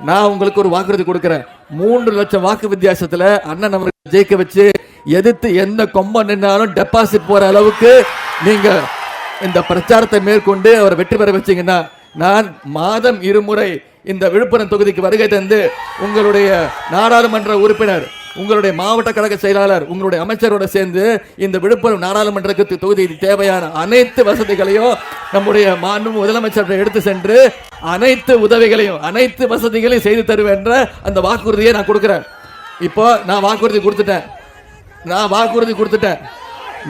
நான் உங்களுக்கு ஒரு வாக்குறுதி கொடுக்குறேன். மூன்று லட்சம் வாக்கு வித்தியாசத்தில் அண்ணன் அவர்கள் ஜெயிக்க வச்சு எதிர்த்து எந்த கொம்ப நின்னாலும் டெபாசிட் போற அளவுக்கு நீங்க இந்த பிரச்சாரத்தை மேற்கொண்டு அவர் வெற்றி பெற வச்சீங்கன்னா நான் மாதம் இருமுறை இந்த விழுப்புரம் தொகுதிக்கு வருகை தந்து உங்களுடைய நாடாளுமன்ற உறுப்பினர் உங்களுடைய மாவட்ட கழக செயலாளர் உங்களுடைய அமைச்சரோட சேர்ந்து இந்த விழுப்புரம் நாடாளுமன்றத்துக்கு தொகுதி தேவையான அனைத்து வசதிகளையும் நம்முடைய மாண்பு முதலமைச்சர் எடுத்து சென்று அனைத்து உதவிகளையும் அனைத்து வசதிகளையும் செய்து தருவேன்ற அந்த வாக்குறுதியை நான் கொடுக்குறேன். இப்போ நான் வாக்குறுதி கொடுத்துட்டேன். நான் வாக்குறுதி கொடுத்துட்டேன்.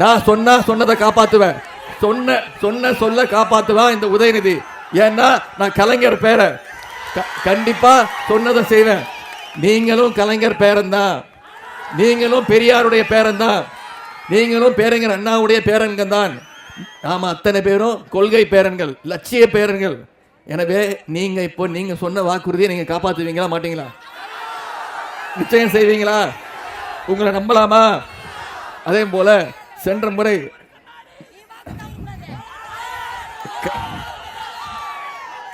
நான் சொன்னா சொன்னதை காப்பாற்றுவேன் சொன்ன சொன்ன சொல்ல காப்பாத்துவேன் இந்த உதயநிதி. ஏன்னா நான் கலைஞர் பேர கண்டிப்பா சொன்னதை செய்வேன். நீங்களும் கலைஞர் பேரன் தான். நீங்களும் பெரியாருடைய பேரன் தான் நீங்களும் பேரங்கர் அண்ணாவுடைய பேரன்கள் தான் நாம் அத்தனை பேரும் கொள்கை பேரன்கள் லட்சிய பேரன்கள். எனவே நீங்க இப்போ நீங்க சொன்ன வாக்குறுதியை நீங்க காப்பாத்துவீங்களா மாட்டீங்களா? நிச்சயம் செய்வீங்களா? உங்களை நம்பலாமா? அதே போல சென்ற முறை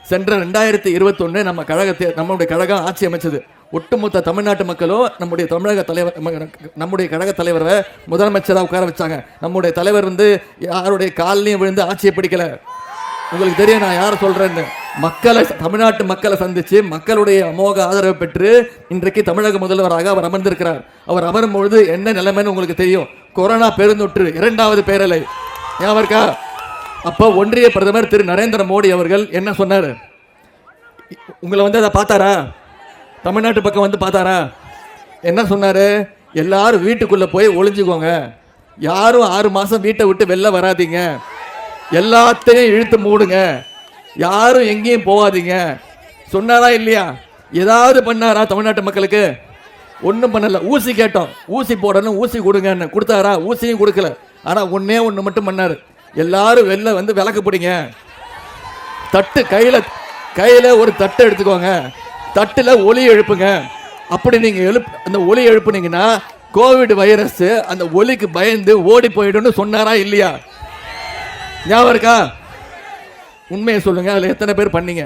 சென்ற ரெண்டாயிரத்தி இருபத்தொன்னு நம்ம கழகத்தை நம்மளுடைய கழகம் ஆட்சி அமைச்சது. ஒட்டுமொத்த தமிழ்நாட்டு மக்களும் நம்முடைய தமிழக தலைவர் நம்முடைய கழக தலைவரை முதலமைச்சராக உட்கார வச்சாங்க. நம்முடைய தலைவர் வந்து யாருடைய காலிலையும் விழுந்து ஆட்சியை பிடிக்கல. உங்களுக்கு தெரியும் நான் யாரை சொல்றேன்னு. மக்களை தமிழ்நாட்டு மக்களை சந்திச்சு மக்களுடைய அமோக ஆதரவு பெற்று இன்றைக்கு தமிழக முதல்வராக அவர் அமர்ந்திருக்கிறார். அவர் அமரும் பொழுது என்ன நிலைமைன்னு உங்களுக்கு தெரியும். கொரோனா பெருந்தொற்று இரண்டாவது பேரலை. ஞாபகம் இருக்கா? அப்போ ஒன்றிய பிரதமர் திரு நரேந்திர மோடி அவர்கள் என்ன சொன்னார்? உங்களை வந்து அதை பார்த்தாரா? தமிழ்நாட்டு பக்கம் வந்து பார்த்தாரா? என்ன சொன்னாரு? எல்லாரும் வீட்டுக்குள்ள போய் ஒளிஞ்சுக்கோங்க. யாரும் ஆறு மாசம் வீட்டை விட்டு வெளில வராதீங்க. எல்லாத்தையும் இழுத்து மூடுங்க. யாரும் எங்கேயும் போகாதீங்க. சொன்னாரா இல்லையா? ஏதாவது பண்ணாரா தமிழ்நாட்டு மக்களுக்கு? ஒன்றும் பண்ணல. ஊசி கேட்டோம். ஊசி போடணும் ஊசி கொடுங்கன்னு. கொடுத்தாரா? ஊசியும் கொடுக்கல. ஆனால் ஒன்றே ஒன்று மட்டும் பண்ணாரு. எல்லாரும் வெளில வந்து விளக்கு பிடிங்க. தட்டு கையில் கையில் ஒரு தட்டு எடுத்துக்கோங்க. தட்டில் ஒலி எழுப்புங்க. அப்படி நீங்கள் எழுப் அந்த ஒலி எழுப்புனீங்கன்னா கோவிட் வைரஸ் அந்த ஒலிக்கு பயந்து ஓடி போயிடும்னு சொன்னாரா இல்லையா? ஞாபகம் இருக்கா? உண்மையை சொல்லுங்க. அதில் எத்தனை பேர் பண்ணீங்க?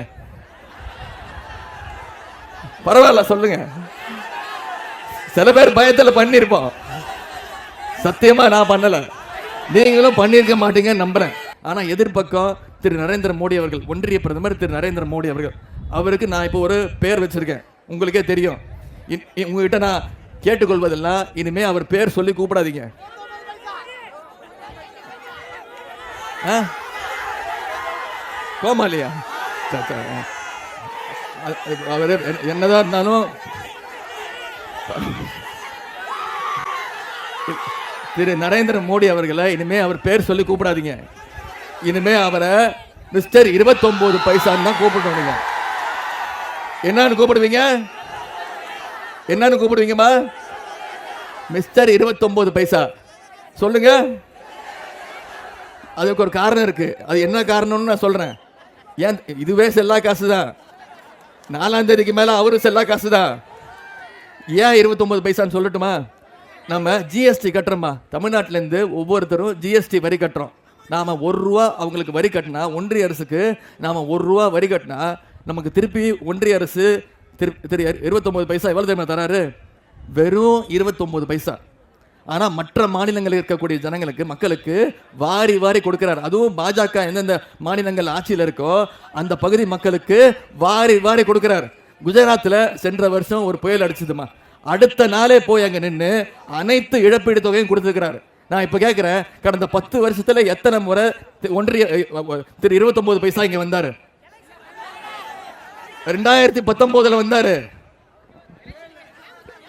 பரவாயில்ல சொல்லுங்க. சில பேர் பயத்தில் பண்ணியிருப்போம் சத்தியமாக நான் பண்ணலை. நீங்களும் பண்ணியிருக்க மாட்டீங்க நம்புறேன். ஆனா எதிர்பக்கம் திரு நரேந்திர மோடி அவர்கள் ஒன்றிய பிரதமர் திரு நரேந்திர மோடி அவர்கள் அவருக்கு நான் இப்போ ஒரு பேர் வச்சிருக்கேன். உங்களுக்கே தெரியும். உங்ககிட்ட நான் கேட்டுக்கொள்வதெல்லாம் இனிமே அவர் பேர் சொல்லி கூப்பிடாதீங்க. ஆ? கோமாளியா? அவரு என்னதான் இருந்தாலும் திரு நரேந்திர மோடி அவர்களை இனிமே அவர் பேர் சொல்லி கூப்பிடாதீங்க. இனிமே அவரை மிஸ்டர் இருபத்தொன்பது பைசான்னு தான் கூப்பிடணும் நீங்க. என்னன்னு கூப்பிடுவீங்க? என்னன்னு கூப்பிடுவீங்கம்மா? மிஸ்டர் இருபத்தொன்பது பைசா. சொல்லுங்க. அதுக்கு ஒரு காரணம் இருக்கு. அது என்ன காரணம்னு நான் சொல்றேன். ஏன் இதுவே செல்லா காசு தான் நாலாம் தேதிக்கு மேல அவரு செல்லா காசு தான் ஏன் இருபத்தொன்பது பைசான்னு சொல்லட்டுமா? நம்ம ஜிஎஸ்டி கட்டுறோமா தமிழ்நாட்டிலேருந்து ஒவ்வொருத்தரும் ஜிஎஸ்டி வரி கட்டுறோம். நாம் ஒரு ரூபா அவங்களுக்கு வரி கட்டினா ஒன்றிய அரசுக்கு நாம் ஒரு ரூபா வரி கட்டினா நமக்கு திருப்பி ஒன்றிய அரசு திரு திரு இருபத்தொம்போது பைசா எவ்வளோ தெரியுமா தராரு? வெறும் இருபத்தொம்போது பைசா. ஆனால் மற்ற மாநிலங்களில் இருக்கக்கூடிய ஜனங்களுக்கு மக்களுக்கு வாரி வாரி கொடுக்கிறார். அதுவும் பாஜக எந்தெந்த மாநிலங்கள் ஆட்சியில் இருக்கோ அந்த பகுதி மக்களுக்கு வாரி வாரி கொடுக்கிறார். குஜராத்தில் சென்ற வருஷம் ஒரு புயல் அடிச்சதுமா. அடுத்த நாளே போய் அங்க நின்று அனைத்து இழப்பீடு தொகையும் கொடுத்துருக்கிறாரு. நான் இப்ப கேட்கிறேன் கடந்த பத்து வருஷத்துல எத்தனை முறை ஒன்றிய திரு இருபத்தொம்போது பைசா இங்க வந்தாரு. ரெண்டாயிரத்தி பத்தொன்பதுல வந்தாரு.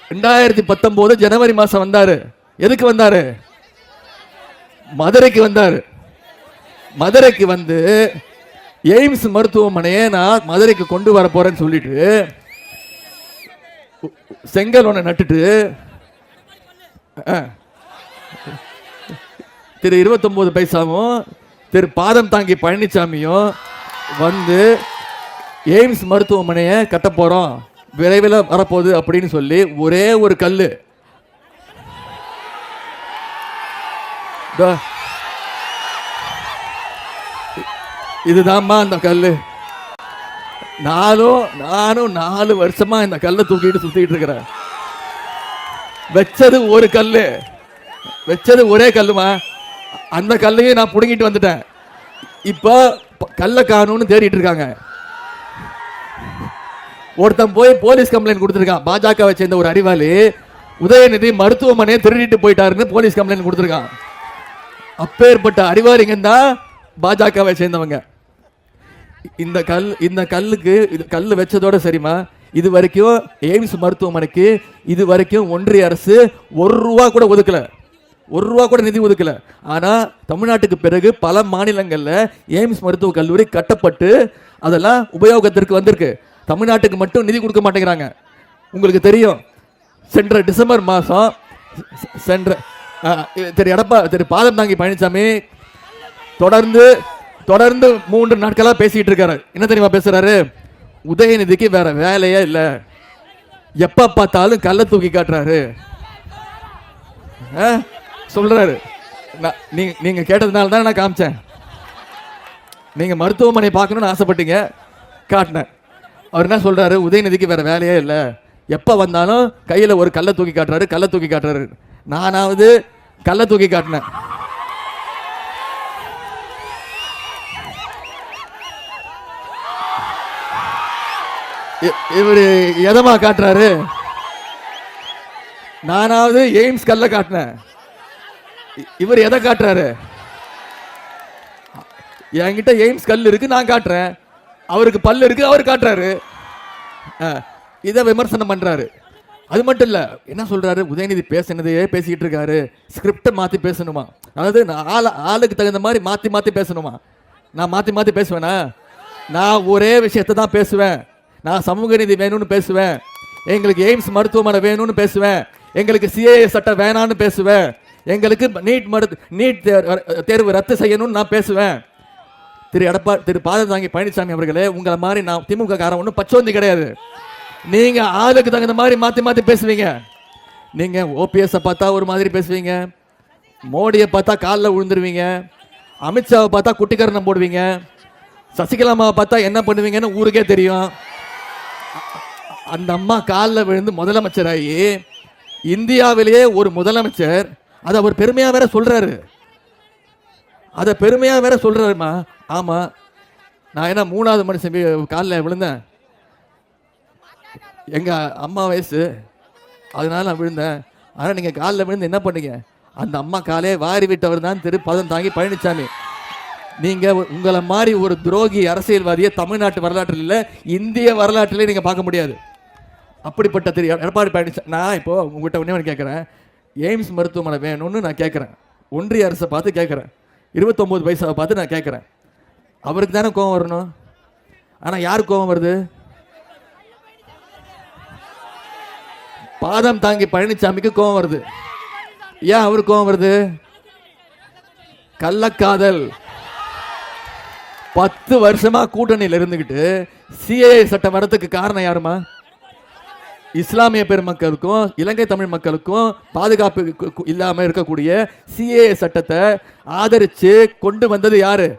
ரெண்டாயிரத்தி பத்தொன்பது ஜனவரி மாசம் வந்தாரு. எதுக்கு வந்தாரு? மதுரைக்கு வந்தாரு. மதுரைக்கு வந்து எய்ம்ஸ் மருத்துவமனையை நான் மதுரைக்கு கொண்டு வர போறேன்னு சொல்லிட்டு செங்கல் ஒன்று நட்டுட்டு. திரு இருபத்தொம்போது பைசாவும் திரு பாதம் தாங்கி பழனிசாமியும் வந்து எய்ம்ஸ் மருத்துவமனையை கட்ட போகிறோம் விரைவில் வரப்போகுது அப்படின்னு சொல்லி ஒரே ஒரு கல் இதுதான்மா இதுதாம்மா அந்த கல் நானும் நானும் நாலு வருஷமா இந்த கல்லை தூக்கிட்டு சுத்திட்டு இருக்கிறேன். வச்சது ஒரு கல்லு. வச்சது ஒரே கல்லுமா? அந்த கல்லையும் நான் பிடுங்கிட்டு வந்துட்டேன். இப்போ கல்லை காணும்னு தேடிட்டு இருக்காங்க. ஒருத்தன் போய் போலீஸ் கம்ப்ளைண்ட் கொடுத்துருக்கான். பாஜகவை சேர்ந்த ஒரு அறிவாளி உதயநிதி மருத்துவமனையை திருடிட்டு போயிட்டாருன்னு போலீஸ் கம்ப்ளைண்ட் கொடுத்துருக்கான். அப்பேற்பட்ட அறிவாளிங்க தான் பாஜகவை சேர்ந்தவங்க. இந்த கல் இந்த கல்லுக்கு இது கல் வச்சதோட சரிமா இது வரைக்கும் எய்ம்ஸ் மருத்துவமனைக்கு இது வரைக்கும் ஒன்றிய அரசு ஒரு ரூபா கூட ஒதுக்கல. ஒரு ரூபா கூட நிதி ஒதுக்கல. ஆனா தமிழ்நாட்டுக்கு பிறகு பல மாநிலங்களில் எய்ம்ஸ் மருத்துவக் கல்லூரி கட்டப்பட்டு அதெல்லாம் உபயோகத்திற்கு வந்திருக்கு. தமிழ்நாட்டுக்கு மட்டும் நிதி கொடுக்க மாட்டேங்கிறாங்க. உங்களுக்கு தெரியும் சென்ற டிசம்பர் மாதம் சென்ற திரு எடப்பா திரு பாதம் தாங்கி பழனிசாமி தொடர்ந்து தொடர்ந்து மூன்று நாட்களாக பேசிக்கிட்டு இருக்காரு. என்ன தெரியுமா பேசுறாரு? உதயநிதிக்கு வேற வேலையே இல்லை. எப்ப பார்த்தாலும் கல்லை தூக்கி காட்டுறாரு. ஆ? சொல்றாரு. நான் நீங்க நீங்க கேட்டதுனால தான் நான் காமிச்சேன். நீங்க மருத்துவமனை பார்க்கணும்னு ஆசைப்பட்டீங்க. காட்டினேன். அவர் என்ன சொல்றாரு? உதயநிதிக்கு வேற வேலையே இல்லை. எப்ப வந்தாலும் கையில ஒரு கல்லை தூக்கி காட்டுறாரு கல்லை தூக்கி காட்டுறாரு. நானாவது கல்லை தூக்கி காட்டினேன். இவரு எதமா காட்டுறாரு? நானாவது எய்ம்ஸ் கல்ல காட்டினேன். இவர் எதை காட்டுறாரு? என்கிட்ட எய்ம்ஸ் கல் இருக்கு நான் காட்டுறேன். அவருக்கு பல்லு இருக்கு அவர் காட்டுறாரு. இதை விமர்சனம் பண்றாரு. அது மட்டும் இல்ல என்ன சொல்றாரு? உதயநிதி பேசினதையே பேசிக்கிட்டு இருக்காரு. ஸ்கிரிப்டை மாத்தி பேசணுமா? அதாவது நான் ஆளுக்கு தகுந்த மாதிரி மாத்தி மாத்தி பேசணுமா? நான் மாத்தி மாத்தி பேசுவேனா? நான் ஒரே விஷயத்தை தான் பேசுவேன். நான் சமூக நீதி வேணும்னு பேசுவேன். எங்களுக்கு எய்ம்ஸ் மருத்துவமனை வேணும்னு பேசுவேன். எங்களுக்கு சிஏஏ சட்டம் வேணான்னு பேசுவேன். எங்களுக்கு நீட் மருத்து நீட் தேர்வு ரத்து செய்யணும்னு நான் பேசுவேன். திரு எடப்பா திரு பாதசாமி பழனிசாமி அவர்களே உங்களை மாதிரி நான் திமுக காரம் ஒன்றும் பச்சோந்தி கிடையாது. நீங்க ஆளுக்கு தகுந்த மாதிரி மாற்றி மாற்றி பேசுவீங்க. நீங்க ஓபிஎஸ்ஸை பார்த்தா ஒரு மாதிரி பேசுவீங்க. மோடியை பார்த்தா காலில் விழுந்துருவீங்க. அமித்ஷாவை பார்த்தா குட்டிக்கரணம் போடுவீங்க. சசிகலாமாவை பார்த்தா என்ன பண்ணுவீங்கன்னு ஊருக்கே தெரியும். அந்த அம்மா காலில் விழுந்து முதலமைச்சராகி இந்தியாவிலேயே ஒரு முதலமைச்சர் அதை அவர் பெருமையாக வேற சொல்கிறாரு அதை பெருமையாக வேற சொல்கிறாருமா ஆமாம் நான் என்ன மூணாவது மனுஷன் காலில் விழுந்தேன். எங்கள் அம்மா வயசு அதனால நான் விழுந்தேன். ஆனால் நீங்கள் காலில் விழுந்து என்ன பண்ணீங்க? அந்த அம்மா காலே வாரி விட்டவர் தான் திரு பதம் தாங்கி பழனிசாமி நீங்கள் உங்களை மாதிரி ஒரு துரோகி அரசியல்வாதியை தமிழ்நாட்டு வரலாற்றில் இல்லை இந்திய வரலாற்றிலே நீங்கள் பார்க்க முடியாது. அப்படிப்பட்ட திரு எடப்பாடி பழனிசாமி நான் இப்போ உங்ககிட்ட ஒன்றே கேட்குறேன் எய்ம்ஸ் மருத்துவமனை வேணும்னு நான் கேட்குறேன் ஒன்றிய அரசை பார்த்து கேட்குறேன் இருபத்தொம்போது பைசாவை பார்த்து நான் கேட்குறேன் அவருக்கு தானே கோவம் வரணும்? ஆனால் யார் கோவம் வருது? பாதம் தாங்கி பழனிசாமிக்கு கோவம் வருது. ஏன் அவருக்கு கோவம் வருது? கள்ளக்காதல். பத்து வருஷமா கூட்டணியில் இருந்துக்கிட்டு சிஏஏ சட்டம் வரத்துக்கு காரணம் யாருமா? இஸ்லாமிய பெருமக்களுக்கும் இலங்கை தமிழ் மக்களுக்கும் பாதுகாப்பு இல்லாமல் இல்லாம இருக்கக்கூடிய சிஏஏ சட்டத்தை ஆதரிச்சு கொண்டு வந்தது யாரு?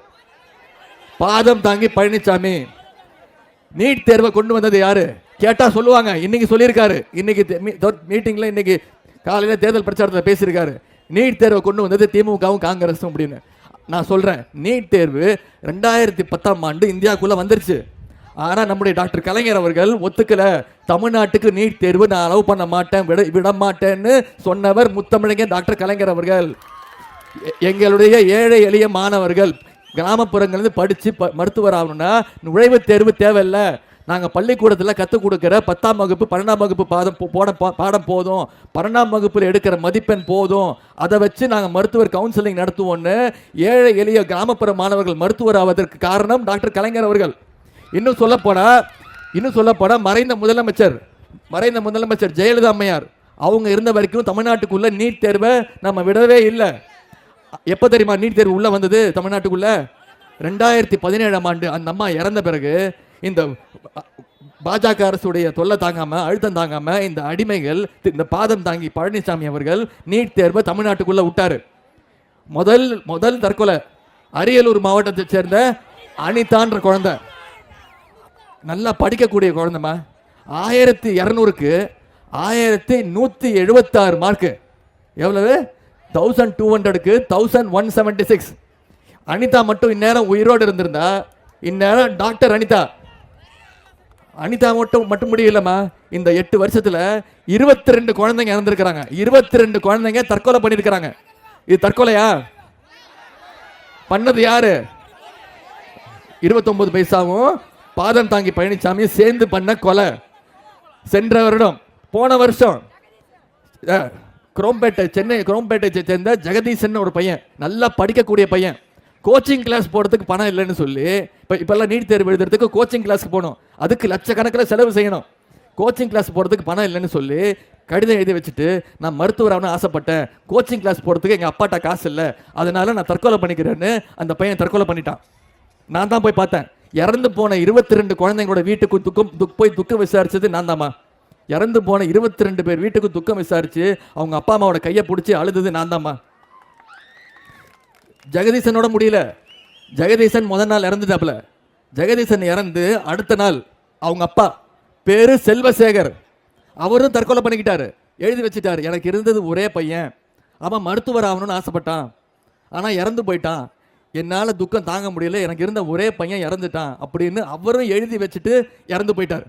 பாதம் தாங்கி பழனிசாமி நீட் தேர்வை கொண்டு வந்தது யாரு? கேட்டா சொல்லுவாங்க. இன்னைக்கு சொல்லியிருக்காரு. இன்னைக்கு மீட்டிங்ல இன்னைக்கு காலையில தேர்தல் பிரச்சாரத்தில் பேசியிருக்காரு. நீட் தேர்வை கொண்டு வந்தது திமுகவும் காங்கிரஸும் அப்படின்னு. நான் சொல்றேன். நீட் தேர்வு ரெண்டாயிரத்தி பத்தாம் ஆண்டு இந்தியாவுக்குள்ள வந்துருச்சு. ஆனால் நம்முடைய டாக்டர் கலைஞர் அவர்கள் ஒத்துக்கல. தமிழ்நாட்டுக்கு நீட் தேர்வு நான் அலோவ் பண்ண மாட்டேன் விட விட மாட்டேன்னு சொன்னவர் முத்தமிழங்க டாக்டர் கலைஞர் அவர்கள். எங்களுடைய ஏழை எளிய மாணவர்கள் கிராமப்புறங்கள்லேருந்து படித்து ப மருத்துவர் ஆகணும்னா நுழைவுத் தேர்வு தேவையில்ல. நாங்கள் பள்ளிக்கூடத்தில் கற்றுக் கொடுக்குற பத்தாம் வகுப்பு பன்னெண்டாம் வகுப்பு பாதம் போட பா- பாடம் போதும். பன்னெண்டாம் வகுப்பில் எடுக்கிற மதிப்பெண் போதும். அதை வச்சு நாங்கள் மருத்துவர் கவுன்சிலிங் நடத்துவோன்னு ஏழை எளிய கிராமப்புற மாணவர்கள் மருத்துவர் ஆவதற்கு காரணம் டாக்டர் கலைஞர் அவர்கள். இன்னும் சொல்லப்போனால் இன்னும் சொல்லப்போனால் மறைந்த முதலமைச்சர் மறைந்த முதலமைச்சர் ஜெயலலிதா அம்மையார் அவங்க இருந்த வரைக்கும் தமிழ்நாட்டுக்குள்ளே நீட் தேர்வை நம்ம விடவே இல்லை. எப்போ தெரியுமா நீட் தேர்வு உள்ளே வந்தது தமிழ்நாட்டுக்குள்ளே? ரெண்டாயிரத்தி பதினேழாம் ஆண்டு அந்த அம்மா இறந்த பிறகு இந்த பாஜக அரசுடைய தொல்லை தாங்காமல் அழுத்தம் தாங்காமல் இந்த அடிமைகள் இந்த பாதம் தாங்கி பழனிசாமி அவர்கள் நீட் தேர்வை தமிழ்நாட்டுக்குள்ளே விட்டார். முதல் முதல் தற்கொலை அரியலூர் மாவட்டத்தைச் சேர்ந்த அனிதான்ற குழந்தை. நல்லா படிக்கக்கூடிய குழந்தைமா ஆயிரத்தி இரநூறுக்கு ஆயிரத்தி நூற்றி எழுபத்தாறு மார்க்கு எவ்வளவு? தௌசண்ட் டூ ஹண்ட்ரடுக்கு thousand one seventy six Anitha மட்டும் இந்நேரம் உயிரோடு இருந்திருந்தா இந்நேரம் டாக்டர் அனிதா. அனிதா மட்டும் மட்டும் முடியலம்மா. இந்த எட்டு வருஷத்தில் இருபத்தி ரெண்டு குழந்தைங்க இறந்துருக்கிறாங்க. இருபத்தி ரெண்டு குழந்தைங்க தற்கொலை பண்ணியிருக்கிறாங்க. இது தற்கொலையா? பண்ணது யாரு? இருபத்தொன்பது பைசாவும் பாதம் தாங்கி பழனிசாமியும் சேர்ந்து பண்ண கொலை. சென்ற வருடம் போன வருஷம் குரோம்பேட்டை சென்னை குரோம்பேட்டை சேர்ந்த ஜெகதீசன் ஒரு பையன் நல்லா படிக்கக்கூடிய பையன். கோச்சிங் கிளாஸ் போகிறதுக்கு பணம் இல்லைன்னு சொல்லி இப்போ இப்போல்லாம் நீட் தேர்வு எழுதுறதுக்கு கோச்சிங் கிளாஸ்க்கு போகணும். அதுக்கு லட்சக்கணக்கில் செலவு செய்யணும். கோச்சிங் கிளாஸ் போகிறதுக்கு பணம் இல்லைன்னு சொல்லி கடிதம் எழுதி வச்சுட்டு நான் மருத்துவர் ஆகணும்னு ஆசைப்பட்டேன். கோச்சிங் கிளாஸ் போகிறதுக்கு எங்கள் அப்பாட்ட காசு இல்லை. அதனால நான் தற்கொலை பண்ணிக்கிறேன்னு அந்த பையன் தற்கொலை பண்ணிட்டான். நான் தான் போய் பார்த்தேன். இறந்து போன இருபத்தி ரெண்டு குழந்தைங்களோட வீட்டுக்கு துக்கம் துக் போய் துக்கம் விசாரிச்சது நான் தாம்மா. இறந்து போன இருபத்தி ரெண்டு பேர் வீட்டுக்கு துக்கம் விசாரிச்சு அவங்க அப்பா அம்மாவோட கையை பிடிச்சி அழுதது நான் தாம்மா. ஜெகதீசனோட முடியல. ஜெகதீசன் முதல் நாள் இறந்துட்டாப்புல. ஜெகதீசன் இறந்து அடுத்த நாள் அவங்க அப்பா பேரு செல்வசேகர். அவரும் தற்கொலை பண்ணிக்கிட்டாரு. எழுதி வச்சுட்டாரு. எனக்கு இருந்தது ஒரே பையன். அவன் மருத்துவர் ஆகணும்னு ஆசைப்பட்டான். ஆனால் இறந்து போயிட்டான். என்னால் துக்கம் தாங்க முடியல எனக்கு இருந்த ஒரே பையன் இறந்துட்டான் அப்படின்னு அவரும் எழுதி வச்சுட்டு இறந்து போயிட்டார்.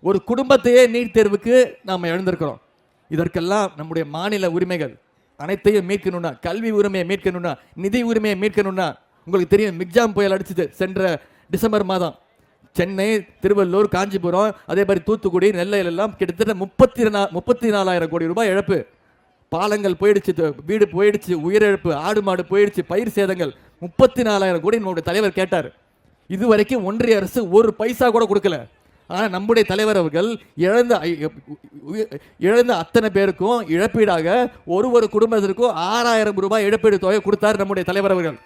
ஒரு குடும்பத்தையே நீட் தேர்வுக்கு நாம் எழுந்திருக்கிறோம். இதற்கெல்லாம் நம்முடைய மாநில உரிமைகள் அனைத்தையும் மீட்கணும்னா கல்வி உரிமையை மீட்கணும்னா நிதி உரிமையை மீட்கணும்னா உங்களுக்கு தெரியும் மிக்ஜாம் புயல் அடிச்சது சென்ற டிசம்பர் மாதம். சென்னை திருவள்ளூர் காஞ்சிபுரம் அதே மாதிரி தூத்துக்குடி நெல்லையிலெல்லாம் கிட்டத்தட்ட முப்பத்தி நா முப்பத்தி நாலாயிரம் கோடி ரூபாய் இழப்பு. பாலங்கள் போயிடுச்சு வீடு போயிடுச்சு உயிரிழப்பு ஆடு மாடு போயிடுச்சு பயிர் சேதங்கள். முப்பத்தி நாலாயிரம் கோடி நம்முடைய தலைவர் கேட்டார். இதுவரைக்கும் ஒன்றிய அரசு ஒரு பைசா கூட கொடுக்கல. ஆனால் நம்முடைய தலைவர் அவர்கள் இழந்த இழந்த அத்தனை பேருக்கும் இழப்பீடாக ஒரு ஒரு குடும்பத்திற்கும் ஆறாயிரம் ரூபாய் இழப்பீடு தொகை கொடுத்தார் நம்முடைய தலைவர் அவர்கள்.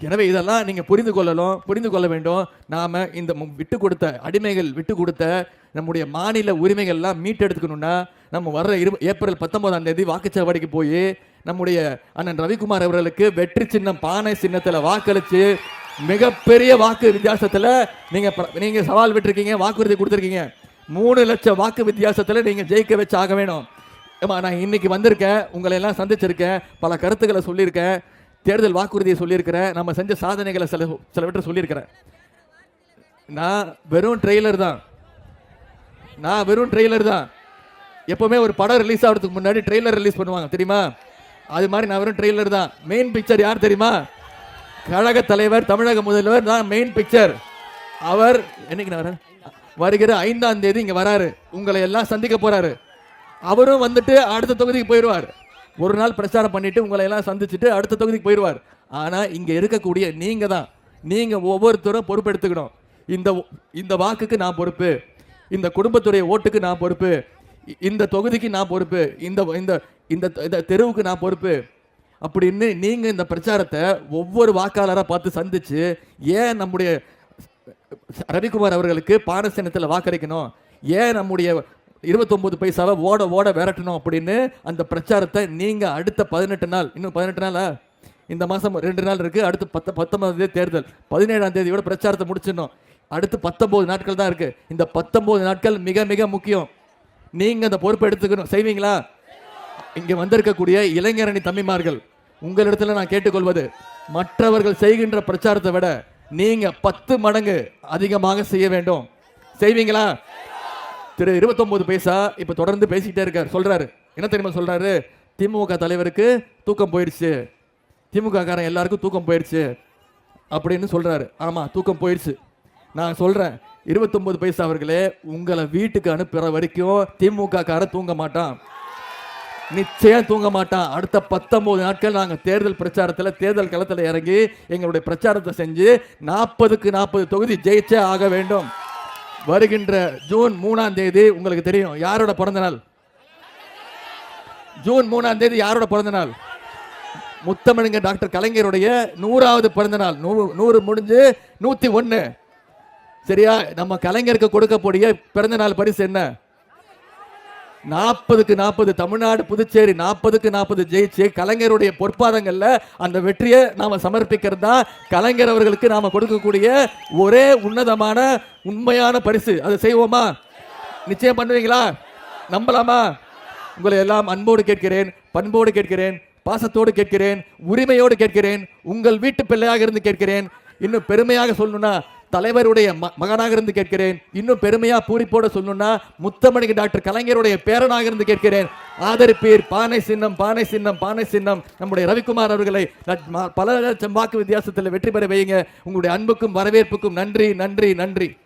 எனவே இதெல்லாம் நீங்கள் புரிந்து கொள்ளலும் புரிந்து கொள்ள வேண்டும். நாம் இந்த விட்டு கொடுத்த அடிமைகள் விட்டு கொடுத்த நம்முடைய மாநில உரிமைகள்லாம் மீட்டெடுத்துக்கணும்னா நம்ம வர்ற இரு ஏப்ரல் பத்தொன்பதாம் தேதி வாக்குச்சாவடிக்கு போய் நம்முடைய அண்ணன் ரவிக்குமார் அவர்களுக்கு வெற்றி சின்னம் பானை சின்னத்தில் வாக்களித்து மிகப்பெரிய வாக்கு வித்தியாசத்தில் நீங்கள் நீங்கள் சவால் விட்டுருக்கீங்க வாக்குறுதி கொடுத்துருக்கீங்க. மூணு லட்சம் வாக்கு வித்தியாசத்தில் நீங்கள் ஜெயிக்க வச்சு ஆக வேணும். ஏம்மா நான் இன்னைக்கு வந்திருக்கேன் உங்களை எல்லாம் சந்திச்சிருக்கேன் பல கருத்துக்களை சொல்லியிருக்கேன். தேர்தல் வாக்குறுதியை சொல்லியிருக்கிறேன். நம்ம செஞ்ச சாதனைகளை சில சிலவற்றை சொல்லியிருக்கிறேன். நான் வெறும் ட்ரெய்லர் தான். நான் வெறும் ட்ரெய்லர் தான். எப்போவுமே ஒரு படம் ரிலீஸ் ஆகிறதுக்கு முன்னாடி ட்ரெய்லர் ரிலீஸ் பண்ணுவாங்க தெரியுமா? அது மாதிரி நான் வெறும் ட்ரெய்லர் தான். மெயின் பிக்சர் யார் தெரியுமா? கழக தலைவர் தமிழக முதல்வர் தான் மெயின் பிக்சர் அவர் என்னைக்கு நான் வரேன்? வருகிற ஐந்தாம் தேதி இங்கே வராரு. உங்களை எல்லாம் சந்திக்க போறாரு. அவரும் வந்துட்டு அடுத்த தொகுதிக்கு போயிடுவார். ஒரு நாள் பிரச்சாரம் பண்ணிட்டு உங்களை எல்லாம் சந்திச்சுட்டு அடுத்த தொகுதிக்கு போயிடுவார். ஆனால் இங்கே இருக்கக்கூடிய நீங்கள் தான். நீங்கள் ஒவ்வொருத்தரும் பொறுப்பெடுத்துக்கணும். இந்த இந்த வாக்குக்கு நான் பொறுப்பு. இந்த குடும்பத்துடைய ஓட்டுக்கு நான் பொறுப்பு. இந்த தொகுதிக்கு நான் பொறுப்பு. இந்த இந்த இந்த இந்த தெருவுக்கு நான் பொறுப்பு. அப்படின்னு நீங்கள் இந்த பிரச்சாரத்தை ஒவ்வொரு வாக்காளராக பார்த்து சந்திச்சு ஏன் நம்முடைய ரவிக்குமார் அவர்களுக்கு பாடசீனத்தில் வாக்களிக்கணும்? ஏன் நம்முடைய இருபத்தொம்போது பைசாவை ஓட ஓட விரட்டணும் அப்படின்னு அந்த பிரச்சாரத்தை நீங்கள் அடுத்த பதினெட்டு நாள் இன்னும் பதினெட்டு நாளா? இந்த மாதம் ரெண்டு நாள் இருக்குது அடுத்து பத்து பத்தொன்பதாம் தேதி தேர்தல். பதினேழாம் தேதியோட பிரச்சாரத்தை முடிச்சிடணும். அடுத்து பத்தொம்போது நாட்கள் தான் இருக்குது இந்த பத்தொம்போது நாட்கள் மிக மிக முக்கியம். நீங்கள் அந்த பொறுப்பை எடுத்துக்கணும். செய்வீங்களா? இங்கே வந்திருக்கக்கூடிய இளைஞரணி தம்பிமார்கள் உங்களிடத்தில் நான் கேட்டுக்கொள்வது மற்றவர்கள் செய்கின்ற பிரச்சாரத்தை விட நீங்கள் பத்து மடங்கு அதிகமாக செய்ய வேண்டும். செய்வீங்களா? திரு இருபத்தொன்பது பைசா இப்போ தொடர்ந்து பேசிக்கிட்டே இருக்கார். சொல்கிறாரு என்ன தெரியுமா சொல்கிறாரு திமுக தலைவருக்கு தூக்கம் போயிடுச்சு. திமுக காரன் எல்லாருக்கும் தூக்கம் போயிடுச்சு அப்படின்னு சொல்கிறாரு ஆமாம் தூக்கம் போயிடுச்சு. நான் சொல்கிறேன் இருபத்தொம்பது பைசா அவர்களே உங்களை வீட்டுக்கு அனுப்புற வரைக்கும் திமுக காரன் தூங்க மாட்டான். நிச்சயம் தூங்க மாட்டான். அடுத்த பத்தொன்பது நாட்கள் நாங்கள் தேர்தல் பிரச்சாரத்தில் தேர்தல் களத்தில் இறங்கி எங்களுடைய பிரச்சாரத்தை செஞ்சு நாற்பதுக்கு நாற்பது தொகுதி ஜெயிச்சே ஆக வேண்டும். வருகின்ற ஜூன் மூணாம் தேதி உங்களுக்கு தெரியும். யாரோட பிறந்த நாள்? ஜூன் மூணாம் தேதி யாரோட பிறந்த நாள்? முத்தமிழுங்க டாக்டர் கலைஞருடைய நூறாவது பிறந்த நாள். நூறு நூறு முடிஞ்சு நூத்தி ஒன்னு சரியா? நம்ம கலைஞருக்கு கொடுக்கக்கூடிய பிறந்த நாள் பரிசு என்ன? நாற்பதுக்கு நாற்பது தமிழ்நாடு புதுச்சேரி நாற்பதுக்கு நாற்பது ஜெயிச்சு கலைஞருடைய பொற்பாதங்களில் அந்த வெற்றியை நாம் சமர்ப்பிக்கிறது தான். கலைஞர் அவர்களுக்கு நாம் கொடுக்கக்கூடிய ஒரே உன்னதமான உண்மையான பரிசு. அதை செய்வோமா? நிச்சயம் பண்ணுவீங்களா? நம்பலாமா? உங்களை எல்லாம் அன்போடு கேட்கிறேன் பண்போடு கேட்கிறேன் பாசத்தோடு கேட்கிறேன் உரிமையோடு கேட்கிறேன் உங்கள் வீட்டு பிள்ளையாக இருந்து கேட்கிறேன். இன்னும் பெருமையாக சொல்லணும்னா தலைவருடைய ம- மகனாக இருந்து கேட்கிறேன். இன்னும் பெருமையா பூரிப்போட சொல்லணும்னா முத்தமணிக்கு டாக்டர் கலைஞருடைய பேரனாக இருந்து கேட்கிறேன். ஆதரிப்பீர் பானை சின்னம் பானை சின்னம் பானை சின்னம். நம்முடைய ரவிக்குமார் அவர்களை பல லட்சம் வாக்கு வித்தியாசத்தில் வெற்றி பெற வையுங்க. உங்களுடைய அன்புக்கும் வரவேற்புக்கும் நன்றி நன்றி நன்றி.